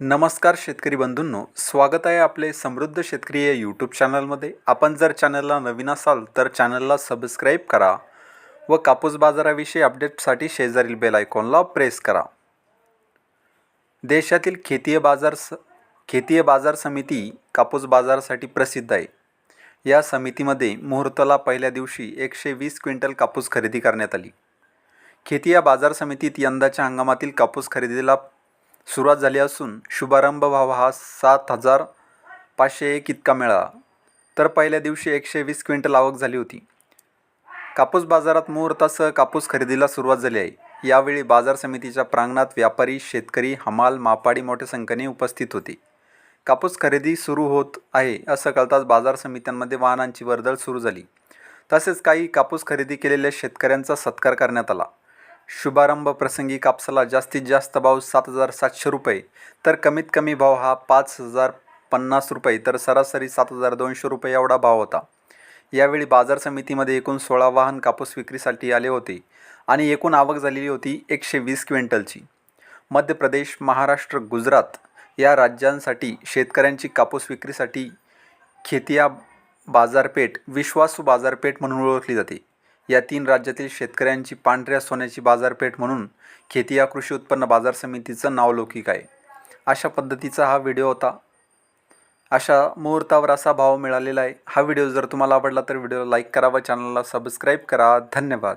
नमस्कार शेतकरी बंधूंनो स्वागत आहे आपले समृद्ध शेतकरी या यूट्यूब चॅनलमध्ये आपण जर चॅनलला नवीन असाल तर चॅनलला सबस्क्राईब करा व कापूस बाजाराविषयी अपडेटसाठी शेजारील बेल आयकॉनला प्रेस करा. देशातील खेतीय बाजार स खेतीय बाजार समिती कापूस बाजारासाठी प्रसिद्ध आहे. या समितीमध्ये मुहूर्ताला पहिल्या दिवशी एकशे वीस क्विंटल कापूस खरेदी करण्यात आली. खेतीय बाजार समितीत यंदाच्या हंगामातील कापूस खरेदीला सुरुवात झाली असून शुभारंभ भाव हा सात हजार पाचशे एक इतका मिळाला तर पहिल्या दिवशी एकशे वीस क्विंटल आवक झाली होती. कापूस बाजारात मुहूर्तासह कापूस खरेदीला सुरुवात झाली आहे. यावेळी बाजार समितीच्या प्रांगणात व्यापारी शेतकरी हमाल मापाडी मोठ्या संख्येने उपस्थित होते. कापूस खरेदी सुरू होत आहे असं कळताच बाजार समित्यांमध्ये वाहनांची वर्दळ सुरू झाली. तसेच काही कापूस खरेदी केलेल्या शेतकऱ्यांचा सत्कार करण्यात आला. शुभारंभ प्रसंगी कापसाला जास्तीत जास्त भाव सात हजार सातशे रुपये. तर कमीत कमी भाव हा पाच हजार पन्नास रुपये. तर सरासरी सात हजार दोनशे रुपये एवढा भाव होता. यावेळी बाजार समितीमध्ये एकूण सोळा वाहन कापूस विक्रीसाठी आले होते आणि एकूण आवक झालेली होती एकशे वीस क्विंटलची. मध्य प्रदेश महाराष्ट्र गुजरात या राज्यांसाठी शेतकऱ्यांची कापूस विक्रीसाठी खेतिया बाजारपेठ विश्वासू बाजारपेठ म्हणून ओळखली जाते. या तीन राज्यातील शेतकऱ्यांची पांढऱ्या सोन्याची बाजारपेठ म्हणून खेतिया कृषी उत्पन्न बाजार समितीचं नाव लौकिक आहे. अशा पद्धतीचा हा व्हिडिओ होता. अशा मुहूर्तावर असा भाव मिळालेला आहे. हा व्हिडिओ जर तुम्हाला आवडला तर व्हिडिओला लाईक करा व चॅनलला सबस्क्राईब करा. धन्यवाद.